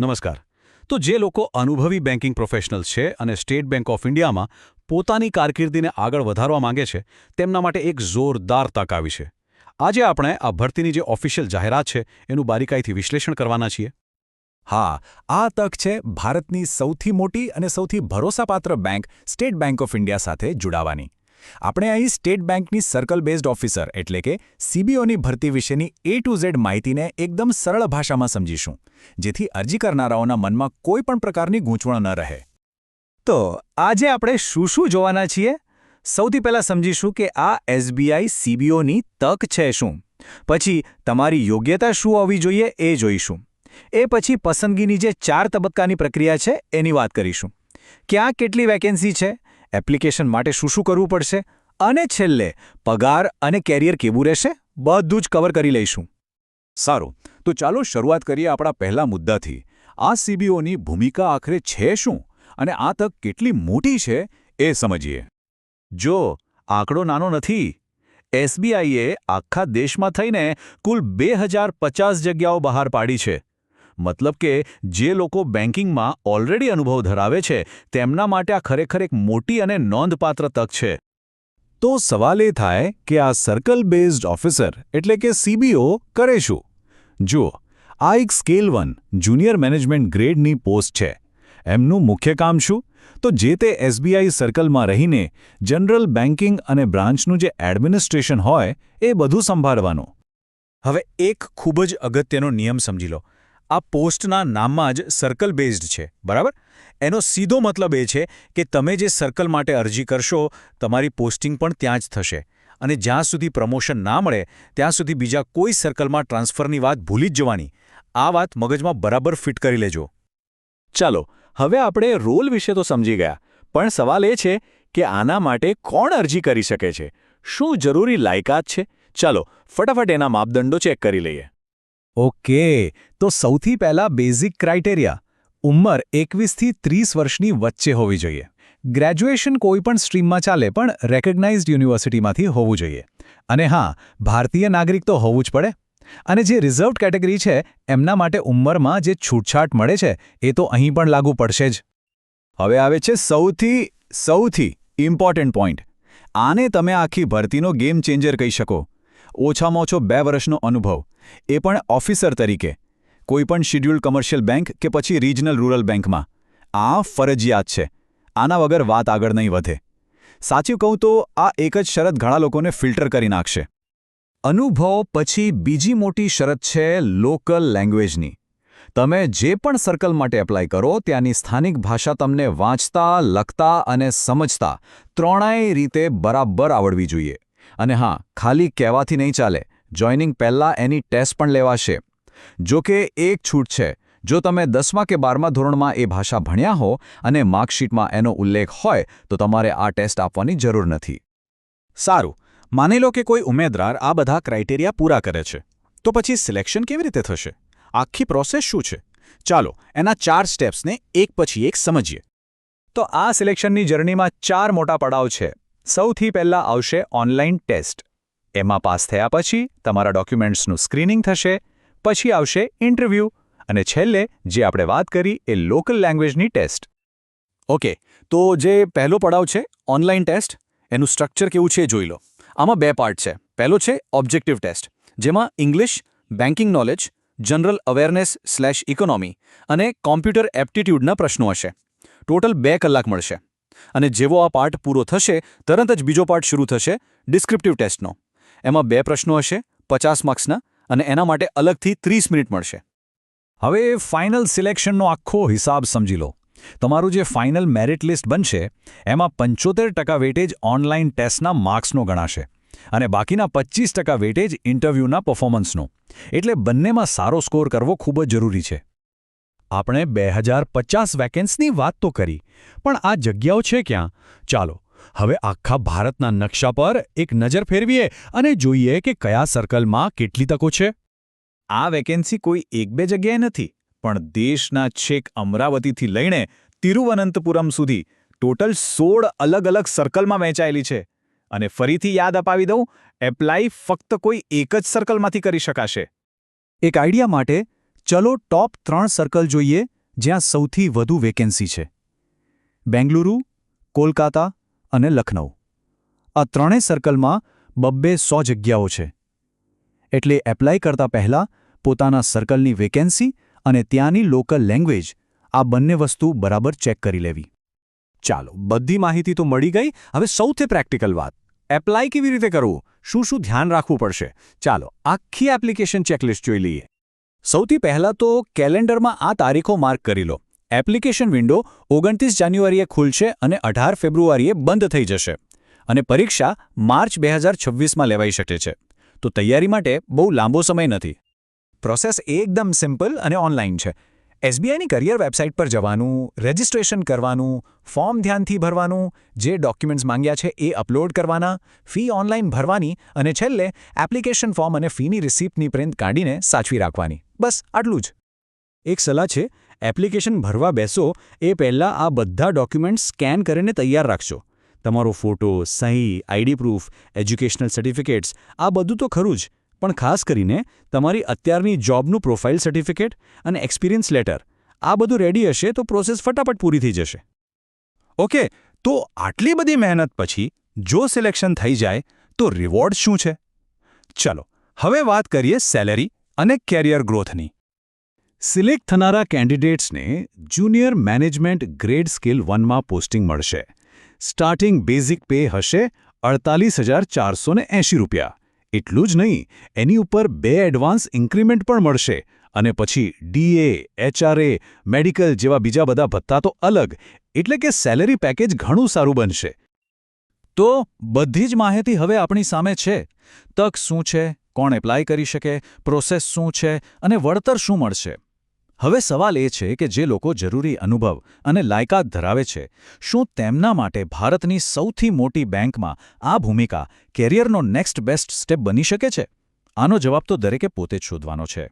નમસ્કાર. તો જે લોકો અનુભવી બેન્કિંગ પ્રોફેશનલ્સ છે અને સ્ટેટ બેંક ઓફ ઇન્ડિયામાં પોતાની કારકિર્દીને આગળ વધારવા માંગે છે, તેમના માટે એક જોરદાર તક આવી છે. આજે આપણે આ ભરતીની જે ઓફિશિયલ જાહેરાત છે, એનું બારીકાઈથી વિશ્લેષણ કરવાના છીએ. હા, આ તક છે ભારતની સૌથી મોટી અને સૌથી ભરોસાપાત્ર bank state bank of India સાથે જોડાવાની. આપણે અહીં સ્ટેટ બેંકની સર્કલ બેઝડ ઓફિસર એટલે કે સીબીઓની ભરતી વિશેની એ ટુ ઝેડ માહિતીને એકદમ સરળ ભાષામાં સમજીશું, જેથી અરજી કરનારાઓના મનમાં કોઈ પણ પ્રકારની ગૂંચવણ ન રહે. તો આજે આપણે શું શું જોવાના છીએ? સૌથી પહેલાં સમજીશું કે આ એસબીઆઈ સીબીઓની તક છે શું. પછી તમારી યોગ્યતા શું હોવી જોઈએ એ જોઈશું. એ પછી પસંદગીની જે ચાર તબક્કાની પ્રક્રિયા છે એની વાત કરીશું. ક્યાં કેટલી વેકેન્સી છે? એપ્લિકેશન માટે શું શું કરવું પડશે? અને છેલ્લે, પગાર અને કેરિયર કેવું રહેશે? બધું જ કવર કરી લઈશું. સારું, તો ચાલો શરૂઆત કરીએ આપણા પહેલા મુદ્દાથી. આ સીબીઓની ભૂમિકા આખરે છે શું? અને આ તક કેટલી મોટી છે એ સમજીએ. જો આંકડો નાનો નથી, એસબીઆઈએ આખા દેશમાં થઈને કુલ બે જગ્યાઓ બહાર પાડી છે. મતલબ કે જે લોકો બેન્કિંગમાં ઓલરેડી અનુભવ ધરાવે છે, તેમના માટે આ ખરેખર એક મોટી અને નોંધપાત્ર તક છે. તો સવાલ એ થાય કે આ સર્કલ બેઝડ ઓફિસર એટલે કે સીબીઓ કરે શું? જુઓ, આ એક સ્કેલ વન જુનિયર મેનેજમેન્ટ ગ્રેડની પોસ્ટ છે. એમનું મુખ્ય કામ શું? તો જે તે એસબીઆઈ સર્કલમાં રહીને જનરલ બેન્કિંગ અને બ્રાન્ચનું જે એડમિનિસ્ટ્રેશન હોય, એ બધું સંભાળવાનું. હવે એક ખૂબ જ અગત્યનો નિયમ સમજી લો. આ પોસ્ટના નામમાં જ સર્કલ બેઝડ છે, બરાબર? એનો સીધો મતલબ એ છે કે તમે જે સર્કલ માટે અરજી કરશો, તમારી પોસ્ટિંગ પણ ત્યાં જ થશે. અને જ્યાં સુધી પ્રમોશન ના મળે, ત્યાં સુધી બીજા કોઈ સર્કલમાં ટ્રાન્સફરની વાત ભૂલી જ જવાની. આ વાત મગજમાં બરાબર ફિટ કરી લેજો. ચાલો, હવે આપણે રોલ વિશે તો સમજી ગયા, પણ સવાલ એ છે કે આના માટે કોણ અરજી કરી શકે છે? શું જરૂરી લાયકાત છે? ચાલો, ફટાફટ એના માપદંડો ચેક કરી લઈએ. ઓકે, તો સૌથી પહેલા બેઝિક ક્રાઇટેરિયા. ઉંમર એકવીસથી ત્રીસ વર્ષની વચ્ચે હોવી જોઈએ. ગ્રેજ્યુએશન કોઈપણ સ્ટ્રીમમાં ચાલે પણ રેકગ્નાઇઝડ યુનિવર્સિટીમાંથી હોવું જોઈએ. અને હા, ભારતીય નાગરિક તો હોવું જ પડે. અને જે રિઝર્વડ કેટેગરી છે, એમના માટે ઉંમરમાં જે છૂટછાટ મળે છે, એ તો અહીં પણ લાગુ પડશે જ. હવે આવે છે સૌથી સૌથી ઇમ્પોર્ટન્ટ પોઈન્ટ. આને તમે આખી ભરતીનો ગેમ ચેન્જર કહી શકો. ઓછામાં ઓછો બે વર્ષનો અનુભવ. એ પણ ઓફિસર તરીકે. કોઈપણ શિડ્યુલ્ડ કમર્શિયલ બેંક કે પછી રિજનલ રૂરલ બેંકમાં. આ ફરજિયાત છે. આના વગર વાત આગળ નહીં વધે. સાચું કહું તો આ એક જ શરત ઘણા લોકોને ફિલ્ટર કરી નાખશે. અનુભવ પછી બીજી મોટી શરત છે લોકલ લેંગ્વેજની. તમે જે પણ સર્કલ માટે એપ્લાય કરો ત્યાંની સ્થાનિક ભાષા તમને વાંચતા, લખતા અને સમજતા ત્રણેય રીતે બરાબર આવડવી જોઈએ. અને હા, ખાલી કહેવાથી નહીં ચાલે જોઈનિંગ પહેલાં એની ટેસ્ટ પણ લેવાશે. જો કે એક છૂટ છે. જો તમે દસમા કે બારમા ધોરણમાં એ ભાષા ભણ્યા હો અને માર્કશીટમાં એનો ઉલ્લેખ હોય, તો તમારે આ ટેસ્ટ આપવાની જરૂર નથી. સારું. માની લો કે કોઈ ઉમેદવાર આ બધા ક્રાઇટેરિયા પૂરા કરે છે. તો પછી સિલેક્શન કેવી રીતે થશે? આખી પ્રોસેસ શું છે? ચાલો, એના ચાર સ્ટેપ્સને એક પછી એક સમજીએ. તો આ સિલેક્શનની જર્નીમાં ચાર મોટા પડાવ છે. સૌથી પહેલાં આવશે ઓનલાઈન ટેસ્ટ એમાં પાસ થયા પછી તમારા ડોક્યુમેન્ટ્સનું સ્ક્રીનિંગ થશે, પછી આવશે ઇન્ટરવ્યૂ અને છેલ્લે જે આપણે વાત કરી એ લોકલ લેંગ્વેજની ટેસ્ટ. ઓકે, તો જે પહેલો પડાવ છે, ઓનલાઈન ટેસ્ટ, એનું સ્ટ્રક્ચર કેવું છે જોઈ લો. આમાં બે પાર્ટ છે. પહેલો છે, ઓબ્જેક્ટિવ ટેસ્ટ, જેમાં English, banking knowledge, general awareness slash economy અને કોમ્પ્યુટર એપ્ટિટ્યૂડના પ્રશ્નો હશે. ટોટલ બે કલાક મળશે. અને જેવો આ પાર્ટ પૂરો થશે, તરત જ બીજો પાર્ટ શરૂ થશે, ડિસ્ક્રિપ્ટિવ ટેસ્ટનો. એમાં બે પ્રશ્નો હશે, પચાસ માર્ક્સના, અને એના માટે અલગથી ત્રીસ મિનિટ મળશે. હવે ફાઇનલ સિલેક્શનનો આખો હિસાબ સમજી લો. તમારું જે ફાઇનલ મેરિટ લિસ્ટ બનશે, એમાં પંચોતેર ટકા વેટેજ ઓનલાઈન ટેસ્ટના માર્ક્સનો ગણાશે અને બાકીના પચીસ ટકા વેટેજ ઇન્ટરવ્યૂના પર્ફોમન્સનો. એટલે બંનેમાં સારો સ્કોર કરવો ખૂબ જ જરૂરી છે. આપણે બે હજાર પચાસ વેકેન્સની વાત તો કરી, પણ આ જગ્યાઓ છે ક્યાં? ચાલો હવે આખા ભારતના નકશા પર એક નજર ફેરવીએ અને જોઈએ કે કયા સર્કલમાં કેટલી તકો છે. આ વેકેન્સી કોઈ એક બે જગ્યાએ નથી, પણ દેશના છેક અમરાવતીથી લઈને તિરુવનંતપુરમ સુધી ટોટલ સોળ અલગ અલગ સર્કલમાં વહેંચાયેલી છે. અને ફરીથી યાદ અપાવી દઉં એપ્લાય ફક્ત કોઈ એક જ સર્કલમાંથી કરી શકાશે. એક આઈડિયા માટે ચલો ટોપ ત્રણ સર્કલ જોઈએ, જ્યાં સૌથી વધુ વેકેન્સી છે. બેંગલુરુ, કોલકાતા અને લખનઉ આ ત્રણેય સર્કલમાં બબ્બે સો જગ્યાઓ છે. એટલે એપ્લાય કરતા પહેલાં પોતાના સર્કલની વેકેન્સી અને ત્યાંની લોકલ લેંગ્વેજ આ બંને વસ્તુ બરાબર ચેક કરી લેવી. ચાલો, બધી માહિતી તો મળી ગઈ. હવે સૌથી પ્રેક્ટિકલ વાત. એપ્લાય કેવી રીતે કરવું? શું શું ધ્યાન રાખવું પડશે? ચાલો, આખી એપ્લિકેશન ચેકલિસ્ટ જોઈ લઈએ. સૌથી પહેલાં તો કેલેન્ડરમાં આ તારીખો માર્ક કરી લો. એપ્લિકેશન વિન્ડો ઓગણત્રીસ જાન્યુઆરીએ ખુલશે અને અઢાર ફેબ્રુઆરીએ બંધ થઈ જશે અને પરીક્ષા માર્ચ બે હજાર છવ્વીસમાં લેવાઈ શકે છે. તો તૈયારી માટે બહુ લાંબો સમય નથી. પ્રોસેસ એકદમ સિમ્પલ અને ઓનલાઈન છે. એસબીઆઈની કરિયર વેબસાઇટ પર જવાનું, રજિસ્ટ્રેશન કરવાનું, ફોર્મ ધ્યાનથી ભરવાનું, જે ડોક્યુમેન્ટ્સ માંગ્યા છે એ અપલોડ કરવાના, ફી ઓનલાઈન ભરવાની અને છેલ્લે એપ્લિકેશન ફોર્મ અને ફીની રિસિપ્ટની પ્રિન્ટ કાઢીને સાચવી રાખવાની. બસ, આટલું જ. એક સલાહ છે એપ્લિકેશન ભરવા બેસો, એ પહેલાં આ બધા ડોક્યુમેન્ટ્સ સ્કેન કરીને તૈયાર રાખજો. તમારો ફોટો, સહી, આઈડી પ્રૂફ, એજ્યુકેશનલ સર્ટિફિકેટ્સ, આ બધું તો ખરું જ. પણ ખાસ કરીને તમારી અત્યારની જોબનું પ્રોફાઇલ સર્ટિફિકેટ અને એક્સપિરિયન્સ લેટર. આ બધું રેડી હશે તો પ્રોસેસ ફટાફટ પૂરી થઈ જશે. ઓકે, તો આટલી બધી મહેનત પછી જો સિલેક્શન થઈ જાય, તો રિવોર્ડ શું છે? ચલો, હવે વાત કરીએ સેલેરી અને કેરિયર ગ્રોથની. સિલેક્ટ થનારા કેન્ડિડેટ્સને જુનિયર મેનેજમેન્ટ ગ્રેડ સ્કિલ વનમાં પોસ્ટિંગ મળશે. સ્ટાર્ટિંગ બેઝિક પે હશે અડતાલીસ હજાર ચારસો એંશી રૂપિયા. એટલું જ નહીં, એની ઉપર બે એડવાન્સ ઇન્ક્રીમેન્ટ પણ મળશે અને પછી ડીએ એચઆરએ મેડિકલ જેવા બીજા બધા ભથ્થા તો અલગ, એટલે કે સેલેરી પેકેજ ઘણું સારું બનશે. તો બધી જ માહિતી હવે આપણી સામે છે. તક શું છે, કોણ એપ્લાય કરી શકે, પ્રોસેસ શું છે, અને વળતર શું મળશે? હવે સવાલ એ છે કે જે લોકો જરૂરી અનુભવ અને લાયકાત ધરાવે છે, શું તેમના માટે ભારતની સૌથી મોટી બેંકમાં આ ભૂમિકા કેરિયરનો નેક્સ્ટ બેસ્ટ સ્ટેપ બની શકે છે? આનો જવાબ તો દરેકે પોતે જ શોધવાનો છે.